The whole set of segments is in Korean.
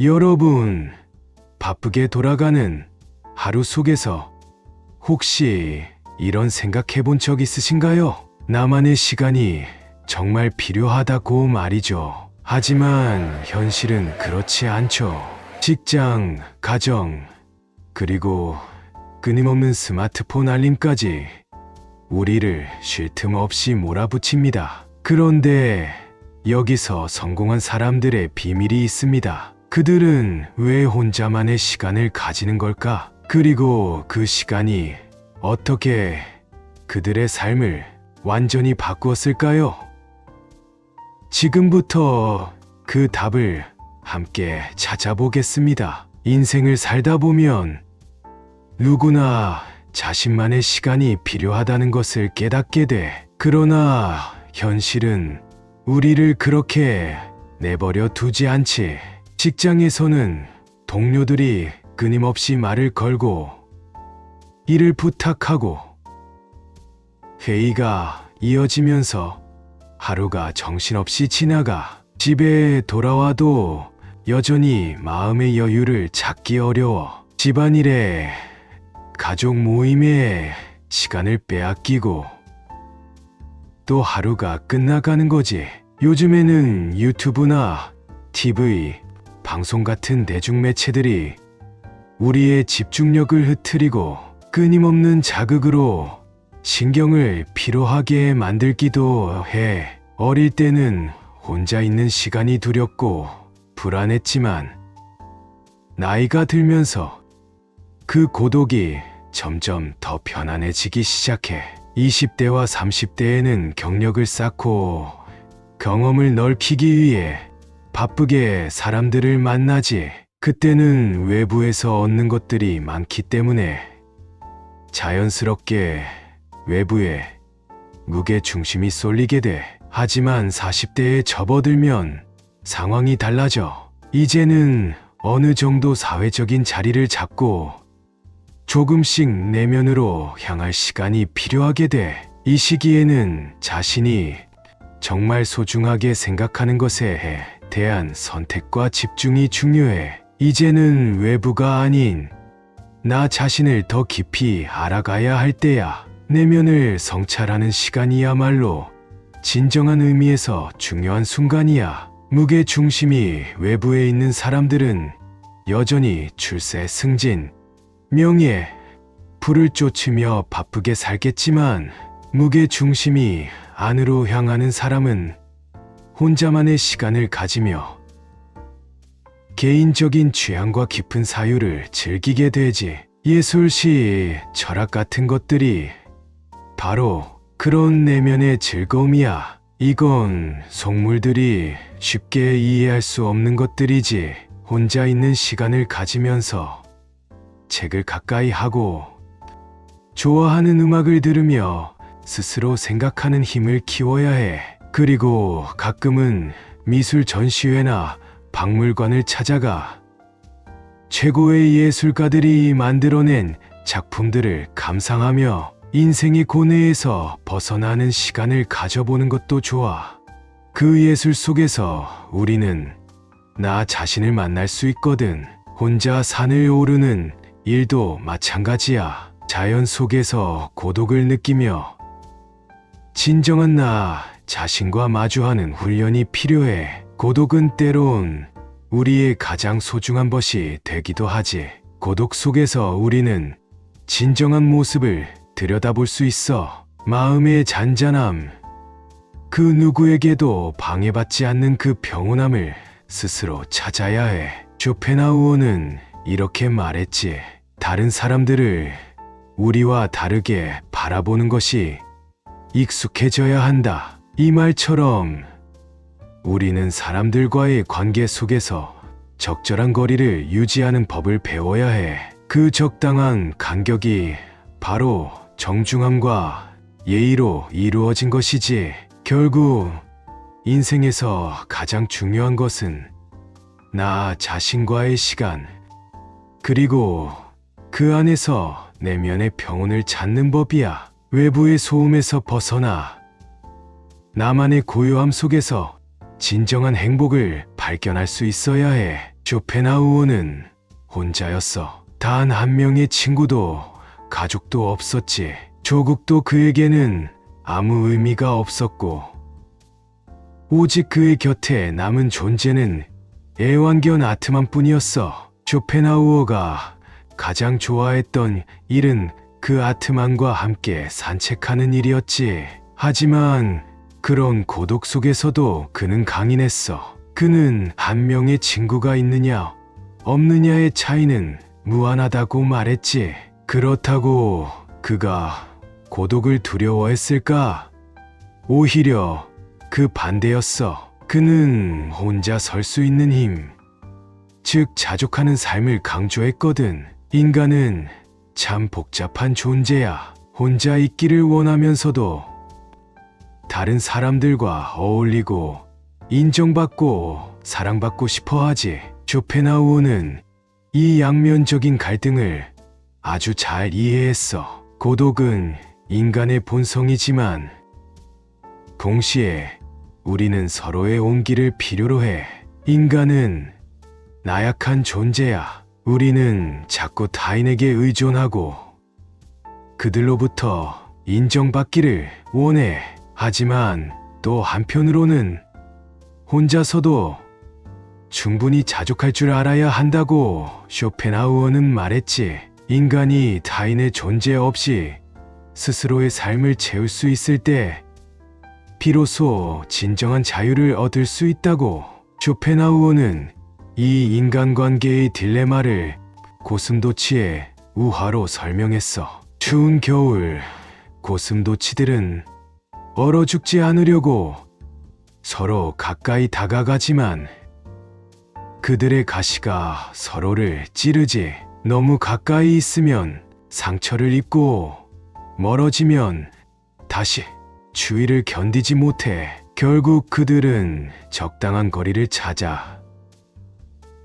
여러분, 바쁘게 돌아가는 하루 속에서 혹시 이런 생각해 본 적 있으신가요? 나만의 시간이 정말 필요하다고 말이죠. 하지만 현실은 그렇지 않죠. 직장, 가정, 그리고 끊임없는 스마트폰 알림까지 우리를 쉴 틈 없이 몰아붙입니다. 그런데 여기서 성공한 사람들의 비밀이 있습니다. 그들은 왜 혼자만의 시간을 가지는 걸까? 그리고 그 시간이 어떻게 그들의 삶을 완전히 바꾸었을까요? 지금부터 그 답을 함께 찾아보겠습니다. 인생을 살다 보면 누구나 자신만의 시간이 필요하다는 것을 깨닫게 돼. 그러나 현실은 우리를 그렇게 내버려 두지 않지. 직장에서는 동료들이 끊임없이 말을 걸고 일을 부탁하고 회의가 이어지면서 하루가 정신없이 지나가 집에 돌아와도 여전히 마음의 여유를 찾기 어려워 집안일에 가족 모임에 시간을 빼앗기고 또 하루가 끝나가는 거지. 요즘에는 유튜브나 TV, 방송 같은 대중매체들이 우리의 집중력을 흐트리고 끊임없는 자극으로 신경을 피로하게 만들기도 해. 어릴 때는 혼자 있는 시간이 두렵고 불안했지만 나이가 들면서 그 고독이 점점 더 편안해지기 시작해. 20대와 30대에는 경력을 쌓고 경험을 넓히기 위해 바쁘게 사람들을 만나지. 그때는 외부에서 얻는 것들이 많기 때문에 자연스럽게 외부에 무게 중심이 쏠리게 돼. 하지만 40대에 접어들면 상황이 달라져. 이제는 어느 정도 사회적인 자리를 잡고 조금씩 내면으로 향할 시간이 필요하게 돼. 이 시기에는 자신이 정말 소중하게 생각하는 것에 대한 선택과 집중이 중요해. 이제는 외부가 아닌 나 자신을 더 깊이 알아가야 할 때야. 내면을 성찰하는 시간이야말로 진정한 의미에서 중요한 순간이야. 무게 중심이 외부에 있는 사람들은 여전히 출세, 승진, 명예, 부를 쫓으며 바쁘게 살겠지만 무게 중심이 안으로 향하는 사람은 혼자만의 시간을 가지며 개인적인 취향과 깊은 사유를 즐기게 되지. 예술, 시, 철학 같은 것들이 바로 그런 내면의 즐거움이야. 이건 속물들이 쉽게 이해할 수 없는 것들이지. 혼자 있는 시간을 가지면서 책을 가까이 하고 좋아하는 음악을 들으며 스스로 생각하는 힘을 키워야 해. 그리고 가끔은 미술 전시회나 박물관을 찾아가 최고의 예술가들이 만들어낸 작품들을 감상하며 인생의 고뇌에서 벗어나는 시간을 가져보는 것도 좋아. 그 예술 속에서 우리는 나 자신을 만날 수 있거든. 혼자 산을 오르는 일도 마찬가지야. 자연 속에서 고독을 느끼며 진정한 나 자신과 마주하는 훈련이 필요해. 고독은 때론 우리의 가장 소중한 것이 되기도 하지. 고독 속에서 우리는 진정한 모습을 들여다볼 수 있어. 마음의 잔잔함, 그 누구에게도 방해받지 않는 그 평온함을 스스로 찾아야 해. 쇼펜하우어는 이렇게 말했지. 다른 사람들을 우리와 다르게 바라보는 것이 익숙해져야 한다. 이 말처럼 우리는 사람들과의 관계 속에서 적절한 거리를 유지하는 법을 배워야 해. 그 적당한 간격이 바로 정중함과 예의로 이루어진 것이지. 결국 인생에서 가장 중요한 것은 나 자신과의 시간, 그리고 그 안에서 내면의 평온을 찾는 법이야. 외부의 소음에서 벗어나 나만의 고요함 속에서 진정한 행복을 발견할 수 있어야 해. 쇼펜하우어는 혼자였어. 단 한 명의 친구도 가족도 없었지. 조국도 그에게는 아무 의미가 없었고, 오직 그의 곁에 남은 존재는 애완견 아트만 뿐이었어. 쇼펜하우어가 가장 좋아했던 일은 그 아트만과 함께 산책하는 일이었지. 하지만 그런 고독 속에서도 그는 강인했어. 그는 한 명의 친구가 있느냐, 없느냐의 차이는 무한하다고 말했지. 그렇다고 그가 고독을 두려워했을까? 오히려 그 반대였어. 그는 혼자 설 수 있는 힘, 즉 자족하는 삶을 강조했거든. 인간은 참 복잡한 존재야. 혼자 있기를 원하면서도 다른 사람들과 어울리고 인정받고 사랑받고 싶어 하지. 쇼펜하우어는 이 양면적인 갈등을 아주 잘 이해했어. 고독은 인간의 본성이지만 동시에 우리는 서로의 온기를 필요로 해. 인간은 나약한 존재야. 우리는 자꾸 타인에게 의존하고 그들로부터 인정받기를 원해. 하지만 또 한편으로는 혼자서도 충분히 자족할 줄 알아야 한다고 쇼펜하우어는 말했지. 인간이 타인의 존재 없이 스스로의 삶을 채울 수 있을 때 비로소 진정한 자유를 얻을 수 있다고 쇼펜하우어는 이 인간관계의 딜레마를 고슴도치의 우화로 설명했어. 추운 겨울 고슴도치들은 얼어 죽지 않으려고 서로 가까이 다가가지만 그들의 가시가 서로를 찌르지 너무 가까이 있으면 상처를 입고 멀어지면 다시 추위를 견디지 못해 결국 그들은 적당한 거리를 찾아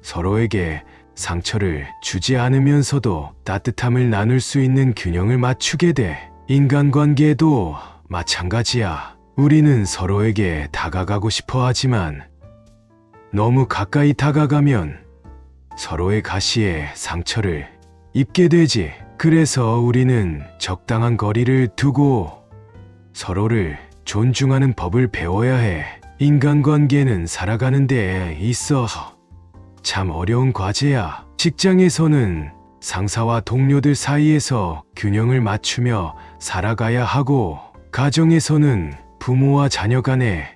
서로에게 상처를 주지 않으면서도 따뜻함을 나눌 수 있는 균형을 맞추게 돼. 인간관계에도 마찬가지야. 우리는 서로에게 다가가고 싶어 하지만 너무 가까이 다가가면 서로의 가시에 상처를 입게 되지. 그래서 우리는 적당한 거리를 두고 서로를 존중하는 법을 배워야 해. 인간관계는 살아가는 데 있어서 참 어려운 과제야. 직장에서는 상사와 동료들 사이에서 균형을 맞추며 살아가야 하고, 가정에서는 부모와 자녀 간에,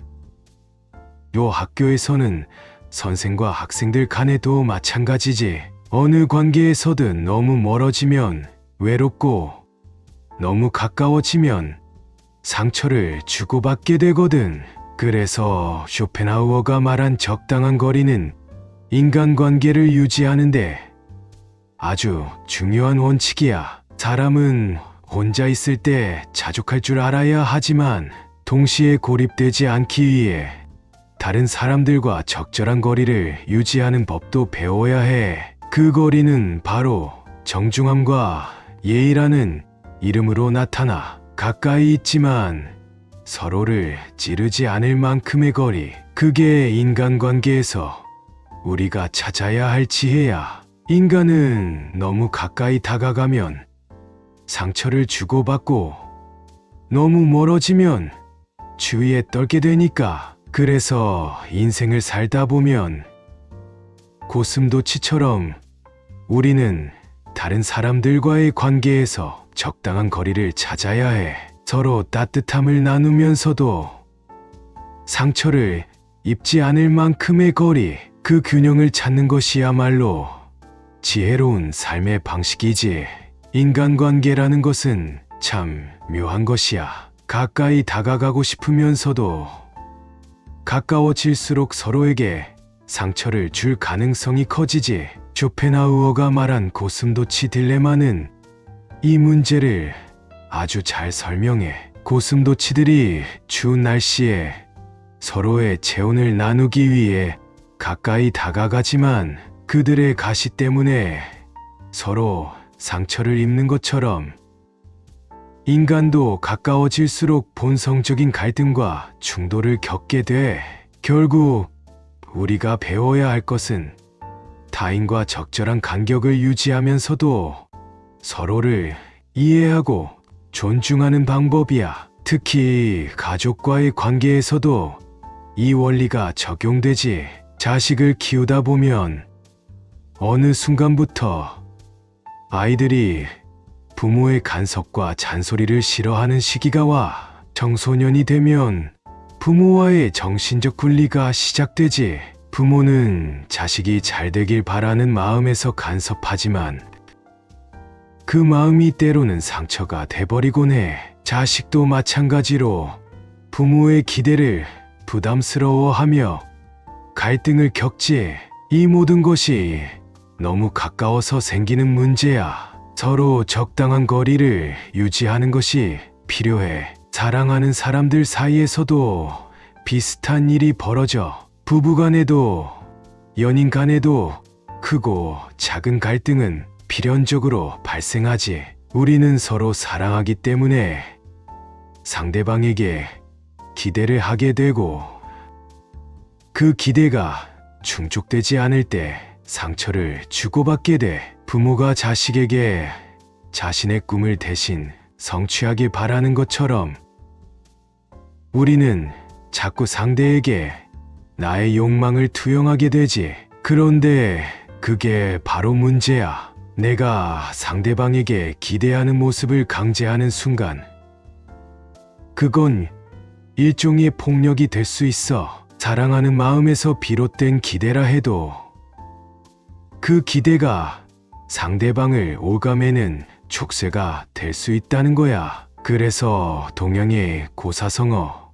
요 학교에서는 선생과 학생들 간에도 마찬가지지. 어느 관계에서든 너무 멀어지면 외롭고, 너무 가까워지면 상처를 주고받게 되거든. 그래서 쇼펜하우어가 말한 적당한 거리는 인간관계를 유지하는데 아주 중요한 원칙이야. 사람은 혼자 있을 때 자족할 줄 알아야 하지만 동시에 고립되지 않기 위해 다른 사람들과 적절한 거리를 유지하는 법도 배워야 해. 그 거리는 바로 정중함과 예의라는 이름으로 나타나 가까이 있지만 서로를 찌르지 않을 만큼의 거리. 그게 인간관계에서 우리가 찾아야 할 지혜야. 인간은 너무 가까이 다가가면 상처를 주고받고 너무 멀어지면 주위에 떨게 되니까. 그래서 인생을 살다 보면 고슴도치처럼 우리는 다른 사람들과의 관계에서 적당한 거리를 찾아야 해. 서로 따뜻함을 나누면서도 상처를 입지 않을 만큼의 거리, 그 균형을 찾는 것이야말로 지혜로운 삶의 방식이지. 인간관계라는 것은 참 묘한 것이야. 가까이 다가가고 싶으면서도 가까워질수록 서로에게 상처를 줄 가능성이 커지지. 쇼펜하우어가 말한 고슴도치 딜레마는 이 문제를 아주 잘 설명해. 고슴도치들이 추운 날씨에 서로의 체온을 나누기 위해 가까이 다가가지만 그들의 가시 때문에 서로 상처를 입는 것처럼 인간도 가까워질수록 본성적인 갈등과 충돌을 겪게 돼. 결국 우리가 배워야 할 것은 타인과 적절한 간격을 유지하면서도 서로를 이해하고 존중하는 방법이야. 특히 가족과의 관계에서도 이 원리가 적용되지. 자식을 키우다 보면 어느 순간부터 아이들이 부모의 간섭과 잔소리를 싫어하는 시기가 와 청소년이 되면 부모와의 정신적 분리가 시작되지. 부모는 자식이 잘 되길 바라는 마음에서 간섭하지만 그 마음이 때로는 상처가 돼버리곤 해. 자식도 마찬가지로 부모의 기대를 부담스러워하며 갈등을 겪지. 이 모든 것이 너무 가까워서 생기는 문제야. 서로 적당한 거리를 유지하는 것이 필요해. 사랑하는 사람들 사이에서도 비슷한 일이 벌어져. 부부 간에도 연인 간에도 크고 작은 갈등은 필연적으로 발생하지. 우리는 서로 사랑하기 때문에 상대방에게 기대를 하게 되고 그 기대가 충족되지 않을 때 상처를 주고받게 돼. 부모가 자식에게 자신의 꿈을 대신 성취하길 바라는 것처럼 우리는 자꾸 상대에게 나의 욕망을 투영하게 되지. 그런데 그게 바로 문제야. 내가 상대방에게 기대하는 모습을 강제하는 순간, 그건 일종의 폭력이 될 수 있어. 사랑하는 마음에서 비롯된 기대라 해도 그 기대가 상대방을 오감에는 촉쇠가 될 수 있다는 거야. 그래서 동양의 고사성어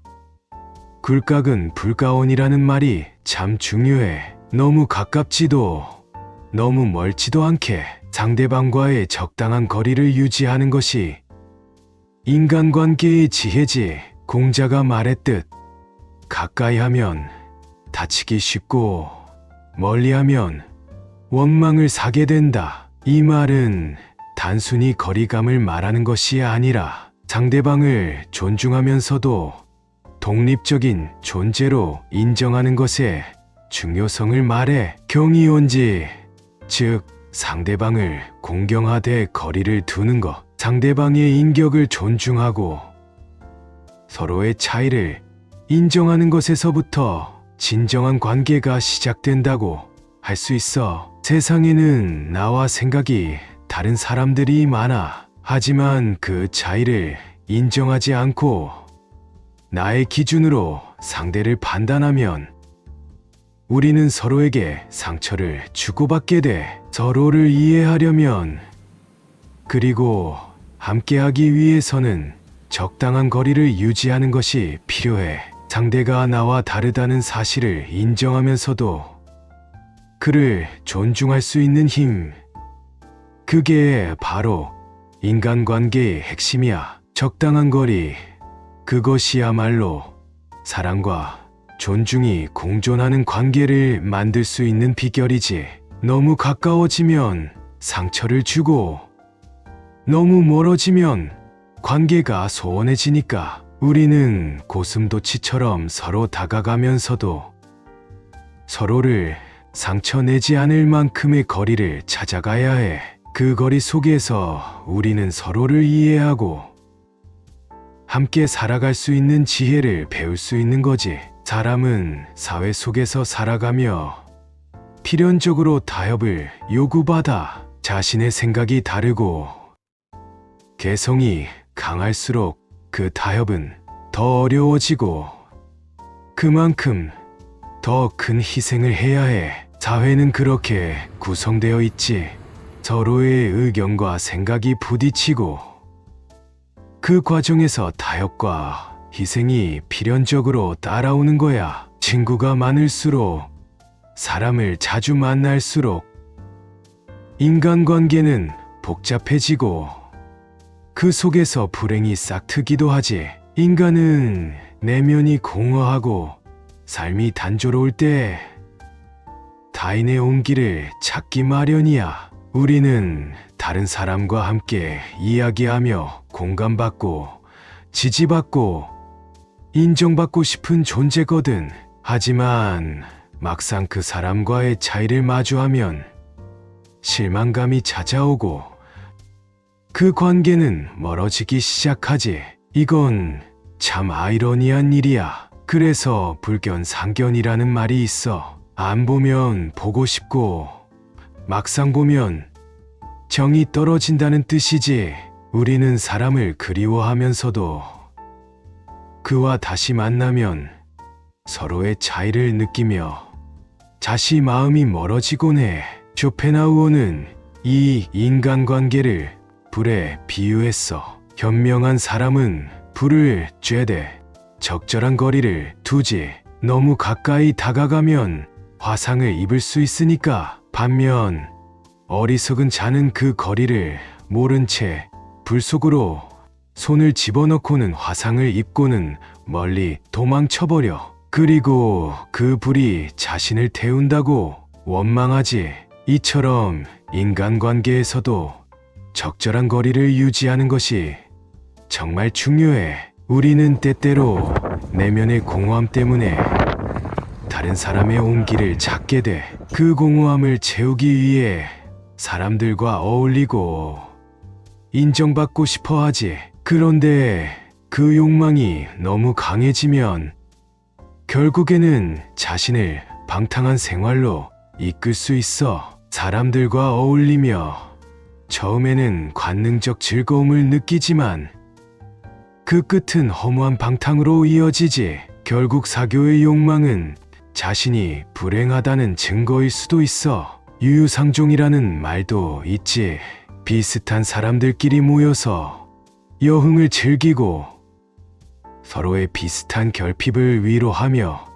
굴각은 불가원이라는 말이 참 중요해. 너무 가깝지도 너무 멀지도 않게 상대방과의 적당한 거리를 유지하는 것이 인간관계의 지혜지. 공자가 말했듯 가까이 하면 다치기 쉽고 멀리 하면 원망을 사게 된다. 이 말은 단순히 거리감을 말하는 것이 아니라 상대방을 존중하면서도 독립적인 존재로 인정하는 것의 중요성을 말해 경이온지 즉 상대방을 공경하되 거리를 두는 것 상대방의 인격을 존중하고 서로의 차이를 인정하는 것에서부터 진정한 관계가 시작된다고 할 수 있어. 세상에는 나와 생각이 다른 사람들이 많아. 하지만 그 차이를 인정하지 않고 나의 기준으로 상대를 판단하면 우리는 서로에게 상처를 주고받게 돼. 서로를 이해하려면 그리고 함께하기 위해서는 적당한 거리를 유지하는 것이 필요해. 상대가 나와 다르다는 사실을 인정하면서도 그를 존중할 수 있는 힘. 그게 바로 인간관계의 핵심이야. 적당한 거리. 그것이야말로 사랑과 존중이 공존하는 관계를 만들 수 있는 비결이지. 너무 가까워지면 상처를 주고, 너무 멀어지면 관계가 소원해지니까 우리는 고슴도치처럼 서로 다가가면서도 서로를 상처 내지 않을 만큼의 거리를 찾아가야 해. 그 거리 속에서 우리는 서로를 이해하고 함께 살아갈 수 있는 지혜를 배울 수 있는 거지. 사람은 사회 속에서 살아가며 필연적으로 타협을 요구받아 자신의 생각이 다르고 개성이 강할수록 그 타협은 더 어려워지고 그만큼 더 큰 희생을 해야 해. 사회는 그렇게 구성되어 있지. 서로의 의견과 생각이 부딪히고 그 과정에서 타협과 희생이 필연적으로 따라오는 거야. 친구가 많을수록 사람을 자주 만날수록 인간관계는 복잡해지고 그 속에서 불행이 싹트기도 하지. 인간은 내면이 공허하고 삶이 단조로울 때 타인의 온기를 찾기 마련이야. 우리는 다른 사람과 함께 이야기하며 공감받고 지지받고 인정받고 싶은 존재거든. 하지만 막상 그 사람과의 차이를 마주하면 실망감이 찾아오고 그 관계는 멀어지기 시작하지. 이건 참 아이러니한 일이야. 그래서 불견 상견이라는 말이 있어. 안 보면 보고 싶고 막상 보면 정이 떨어진다는 뜻이지. 우리는 사람을 그리워하면서도 그와 다시 만나면 서로의 차이를 느끼며 다시 마음이 멀어지곤 해. 쇼펜하우어는 이 인간관계를 불에 비유했어. 현명한 사람은 불을 쬐되 적절한 거리를 두지. 너무 가까이 다가가면 화상을 입을 수 있으니까. 반면 어리석은 자는 그 거리를 모른 채 불 속으로 손을 집어넣고는 화상을 입고는 멀리 도망쳐버려. 그리고 그 불이 자신을 태운다고 원망하지. 이처럼 인간관계에서도 적절한 거리를 유지하는 것이 정말 중요해. 우리는 때때로 내면의 공허함 때문에 다른 사람의 온기를 찾게 돼. 그 공허함을 채우기 위해 사람들과 어울리고 인정받고 싶어 하지. 그런데 그 욕망이 너무 강해지면 결국에는 자신을 방탕한 생활로 이끌 수 있어. 사람들과 어울리며 처음에는 관능적 즐거움을 느끼지만 그 끝은 허무한 방탕으로 이어지지. 결국 사교의 욕망은 자신이 불행하다는 증거일 수도 있어. 유유상종이라는 말도 있지. 비슷한 사람들끼리 모여서 여흥을 즐기고 서로의 비슷한 결핍을 위로하며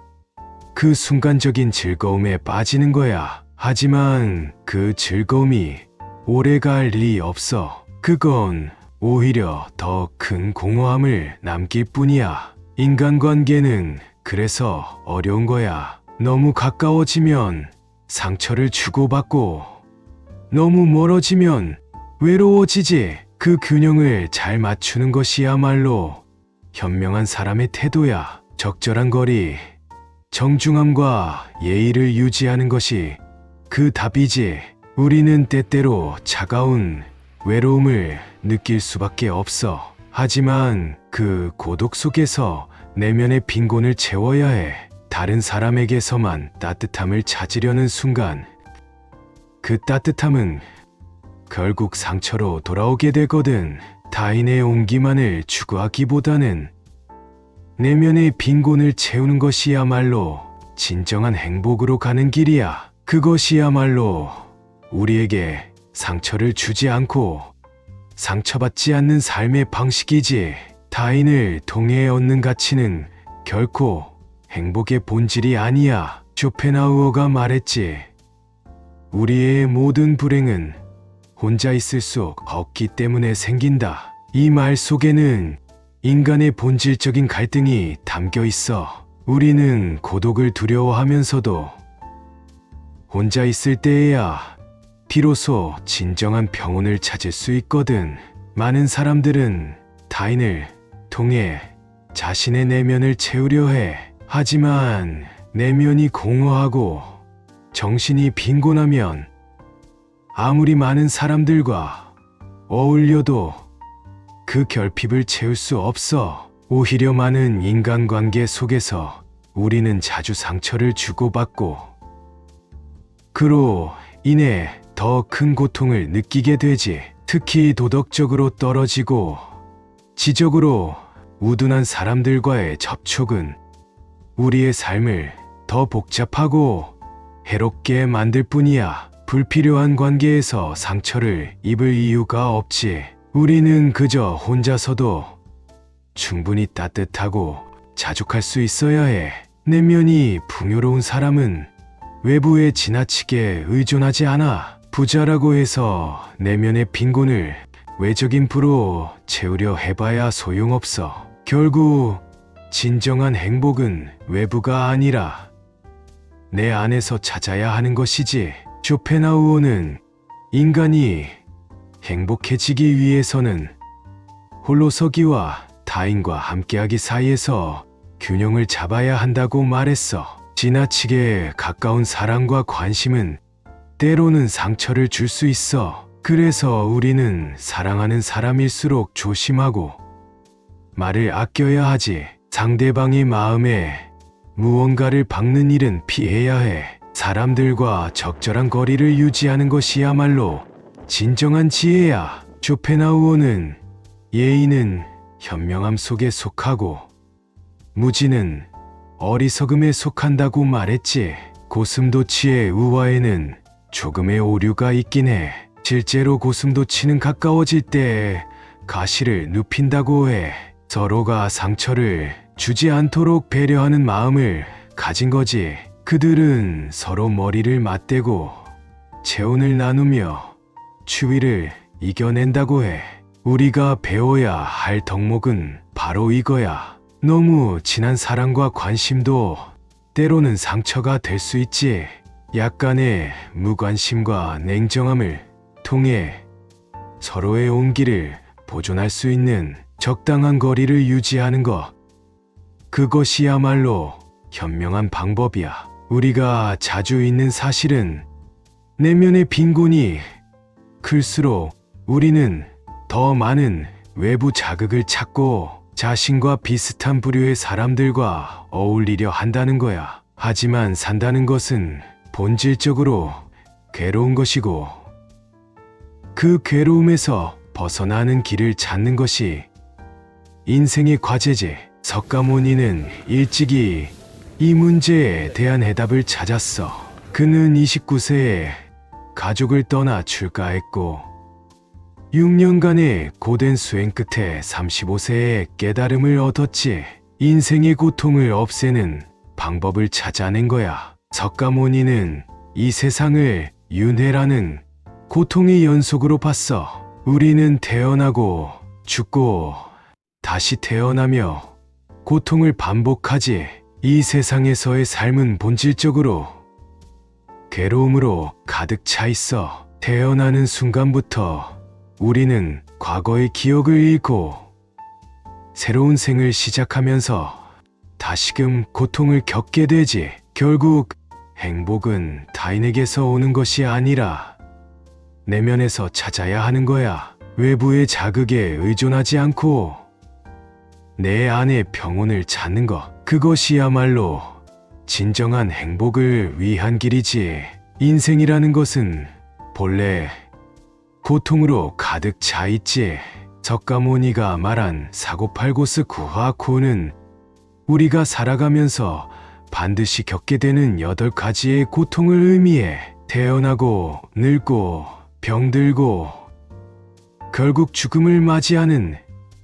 그 순간적인 즐거움에 빠지는 거야. 하지만 그 즐거움이 오래 갈 리 없어. 그건 오히려 더 큰 공허함을 남길 뿐이야. 인간관계는 그래서 어려운 거야. 너무 가까워지면 상처를 주고받고 너무 멀어지면 외로워지지. 그 균형을 잘 맞추는 것이야말로 현명한 사람의 태도야. 적절한 거리, 정중함과 예의를 유지하는 것이 그 답이지. 우리는 때때로 차가운 외로움을 느낄 수밖에 없어. 하지만 그 고독 속에서 내면의 빈곤을 채워야 해. 다른 사람에게서만 따뜻함을 찾으려는 순간, 그 따뜻함은 결국 상처로 돌아오게 되거든. 타인의 온기만을 추구하기보다는 내면의 빈곤을 채우는 것이야말로 진정한 행복으로 가는 길이야. 그것이야말로 우리에게 상처를 주지 않고 상처받지 않는 삶의 방식이지. 타인을 통해 얻는 가치는 결코 행복의 본질이 아니야. 쇼펜하우어가 말했지. 우리의 모든 불행은 혼자 있을 수 없기 때문에 생긴다. 이 말 속에는 인간의 본질적인 갈등이 담겨 있어. 우리는 고독을 두려워하면서도 혼자 있을 때에야 비로소 진정한 평온을 찾을 수 있거든. 많은 사람들은 타인을 통해 자신의 내면을 채우려 해. 하지만 내면이 공허하고 정신이 빈곤하면 아무리 많은 사람들과 어울려도 그 결핍을 채울 수 없어. 오히려 많은 인간관계 속에서 우리는 자주 상처를 주고받고 그로 인해 더 큰 고통을 느끼게 되지. 특히 도덕적으로 떨어지고 지적으로 우둔한 사람들과의 접촉은 우리의 삶을 더 복잡하고 해롭게 만들 뿐이야. 불필요한 관계에서 상처를 입을 이유가 없지. 우리는 그저 혼자서도 충분히 따뜻하고 자족할 수 있어야 해. 내면이 풍요로운 사람은 외부에 지나치게 의존하지 않아. 부자라고 해서 내면의 빈곤을 외적인 부로 채우려 해봐야 소용없어. 결국 진정한 행복은 외부가 아니라 내 안에서 찾아야 하는 것이지. 쇼펜하우어는 인간이 행복해지기 위해서는 홀로 서기와 타인과 함께하기 사이에서 균형을 잡아야 한다고 말했어. 지나치게 가까운 사랑과 관심은 때로는 상처를 줄 수 있어. 그래서 우리는 사랑하는 사람일수록 조심하고 말을 아껴야 하지. 상대방의 마음에 무언가를 박는 일은 피해야 해. 사람들과 적절한 거리를 유지하는 것이야말로 진정한 지혜야. 쇼펜하우어는 예의는 현명함 속에 속하고 무지는 어리석음에 속한다고 말했지. 고슴도치의 우화에는 조금의 오류가 있긴 해. 실제로 고슴도치는 가까워질 때 가시를 눕힌다고 해. 서로가 상처를 주지 않도록 배려하는 마음을 가진 거지. 그들은 서로 머리를 맞대고 체온을 나누며 추위를 이겨낸다고 해. 우리가 배워야 할 덕목은 바로 이거야. 너무 진한 사랑과 관심도 때로는 상처가 될 수 있지. 약간의 무관심과 냉정함을 통해 서로의 온기를 보존할 수 있는 적당한 거리를 유지하는 것. 그것이야말로 현명한 방법이야. 우리가 자주 있는 사실은 내면의 빈곤이 클수록 우리는 더 많은 외부 자극을 찾고 자신과 비슷한 부류의 사람들과 어울리려 한다는 거야. 하지만 산다는 것은 본질적으로 괴로운 것이고 그 괴로움에서 벗어나는 길을 찾는 것이 인생의 과제지. 석가모니는 일찍이 이 문제에 대한 해답을 찾았어. 그는 29세에 가족을 떠나 출가했고 6년간의 고된 수행 끝에 35세에 깨달음을 얻었지. 인생의 고통을 없애는 방법을 찾아낸 거야. 석가모니는 이 세상을 윤회라는 고통의 연속으로 봤어. 우리는 태어나고 죽고 다시 태어나며 고통을 반복하지. 이 세상에서의 삶은 본질적으로 괴로움으로 가득 차 있어. 태어나는 순간부터 우리는 과거의 기억을 잃고 새로운 생을 시작하면서 다시금 고통을 겪게 되지. 결국 행복은 타인에게서 오는 것이 아니라 내면에서 찾아야 하는 거야. 외부의 자극에 의존하지 않고 내 안의 평온을 찾는 것. 그것이야말로 진정한 행복을 위한 길이지. 인생이라는 것은 본래 고통으로 가득 차 있지. 석가모니가 말한 사고팔고스 구하코는 우리가 살아가면서 반드시 겪게 되는 여덟 가지의 고통을 의미해 태어나고 늙고 병들고 결국 죽음을 맞이하는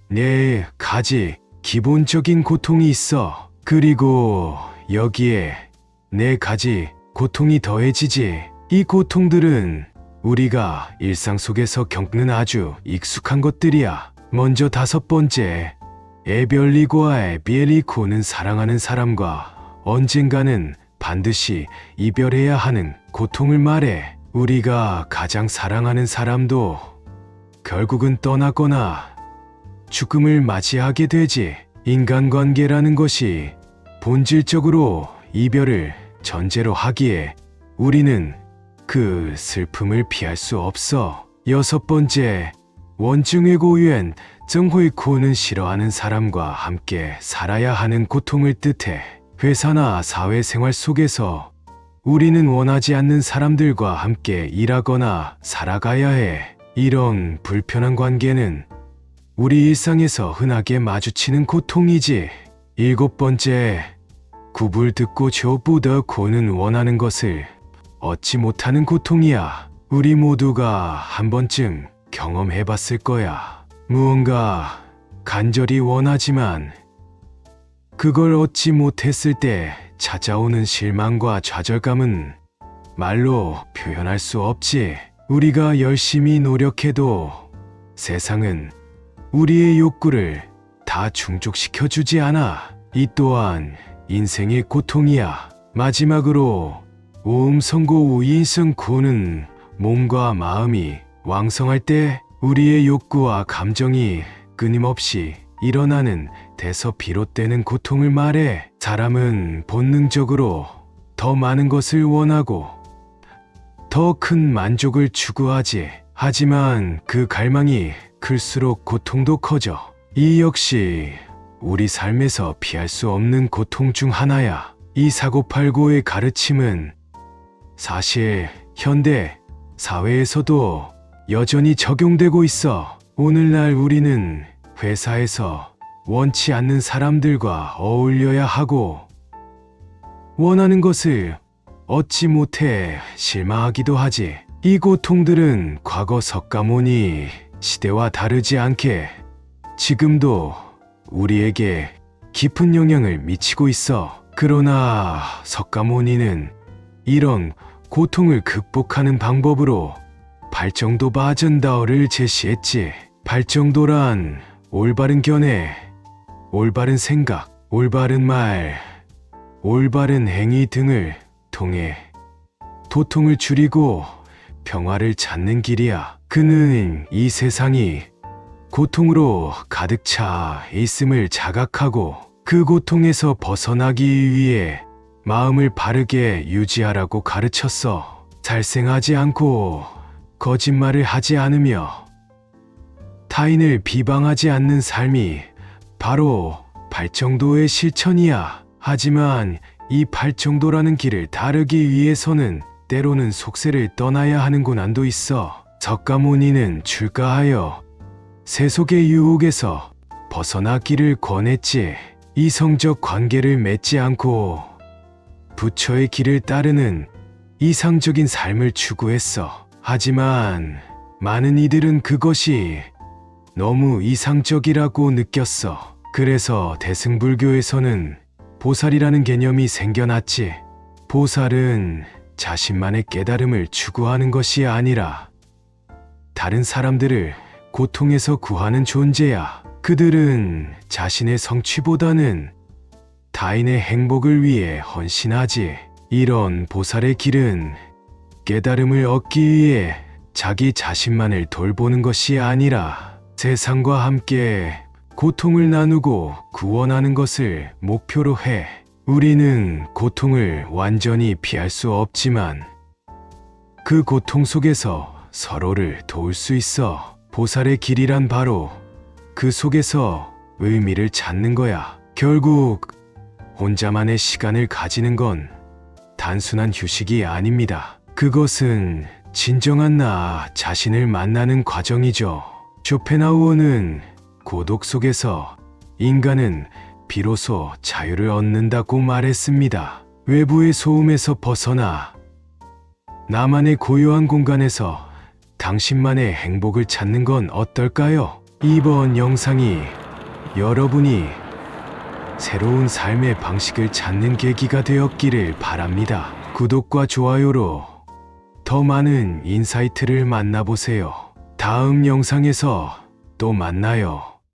네 가지 기본적인 고통이 있어. 그리고 여기에 네 가지 고통이 더해지지. 이 고통들은 우리가 일상 속에서 겪는 아주 익숙한 것들이야. 먼저 다섯 번째, 에별리고아의 비엘리코는 사랑하는 사람과 언젠가는 반드시 이별해야 하는 고통을 말해. 우리가 가장 사랑하는 사람도 결국은 떠나거나 죽음을 맞이하게 되지. 인간관계라는 것이 본질적으로 이별을 전제로 하기에 우리는 그 슬픔을 피할 수 없어. 여섯 번째, 원증의 고유엔 정호이코는 싫어하는 사람과 함께 살아야 하는 고통을 뜻해. 회사나 사회생활 속에서 우리는 원하지 않는 사람들과 함께 일하거나 살아가야 해. 이런 불편한 관계는 우리 일상에서 흔하게 마주치는 고통이지. 일곱 번째, 굽을 듣고 조부더 고는 원하는 것을 얻지 못하는 고통이야. 우리 모두가 한 번쯤 경험해 봤을 거야. 무언가 간절히 원하지만 그걸 얻지 못했을 때 찾아오는 실망과 좌절감은 말로 표현할 수 없지. 우리가 열심히 노력해도 세상은 우리의 욕구를 다 충족시켜 주지 않아. 이 또한 인생의 고통이야. 마지막으로 오음 성고 우인성 고는 몸과 마음이 왕성할 때 우리의 욕구와 감정이 끊임없이 일어나는 데서 비롯되는 고통을 말해 사람은 본능적으로 더 많은 것을 원하고 더 큰 만족을 추구하지. 하지만 그 갈망이 클수록 고통도 커져. 이 역시 우리 삶에서 피할 수 없는 고통 중 하나야. 이 사고팔고의 가르침은 사실 현대 사회에서도 여전히 적용되고 있어. 오늘날 우리는 회사에서 원치 않는 사람들과 어울려야 하고 원하는 것을 얻지 못해 실망하기도 하지. 이 고통들은 과거 석가모니 시대와 다르지 않게 지금도 우리에게 깊은 영향을 미치고 있어. 그러나 석가모니는 이런 고통을 극복하는 방법으로 발정도 바전다어를 제시했지. 발정도란 올바른 견해, 올바른 생각, 올바른 말, 올바른 행위 등을 통해 도통을 줄이고 평화를 찾는 길이야. 그는 이 세상이 고통으로 가득 차 있음을 자각하고 그 고통에서 벗어나기 위해 마음을 바르게 유지하라고 가르쳤어. 잘생하지 않고 거짓말을 하지 않으며 타인을 비방하지 않는 삶이 바로 발정도의 실천이야. 하지만 이 발정도라는 길을 다르기 위해서는 때로는 속세를 떠나야 하는 고난도 있어. 석가모니는 출가하여 세속의 유혹에서 벗어나 길을 권했지. 이성적 관계를 맺지 않고 부처의 길을 따르는 이상적인 삶을 추구했어. 하지만 많은 이들은 그것이 너무 이상적이라고 느꼈어. 그래서 대승불교에서는 보살이라는 개념이 생겨났지. 보살은 자신만의 깨달음을 추구하는 것이 아니라 다른 사람들을 고통에서 구하는 존재야. 그들은 자신의 성취보다는 타인의 행복을 위해 헌신하지. 이런 보살의 길은 깨달음을 얻기 위해 자기 자신만을 돌보는 것이 아니라 세상과 함께 고통을 나누고 구원하는 것을 목표로 해. 우리는 고통을 완전히 피할 수 없지만 그 고통 속에서 서로를 도울 수 있어. 보살의 길이란 바로 그 속에서 의미를 찾는 거야. 결국 혼자만의 시간을 가지는 건 단순한 휴식이 아닙니다. 그것은 진정한 나 자신을 만나는 과정이죠. 쇼펜하우어는 고독 속에서 인간은 비로소 자유를 얻는다고 말했습니다. 외부의 소음에서 벗어나 나만의 고요한 공간에서 당신만의 행복을 찾는 건 어떨까요? 이번 영상이 여러분이 새로운 삶의 방식을 찾는 계기가 되었기를 바랍니다. 구독과 좋아요로 더 많은 인사이트를 만나보세요. 다음 영상에서 또 만나요.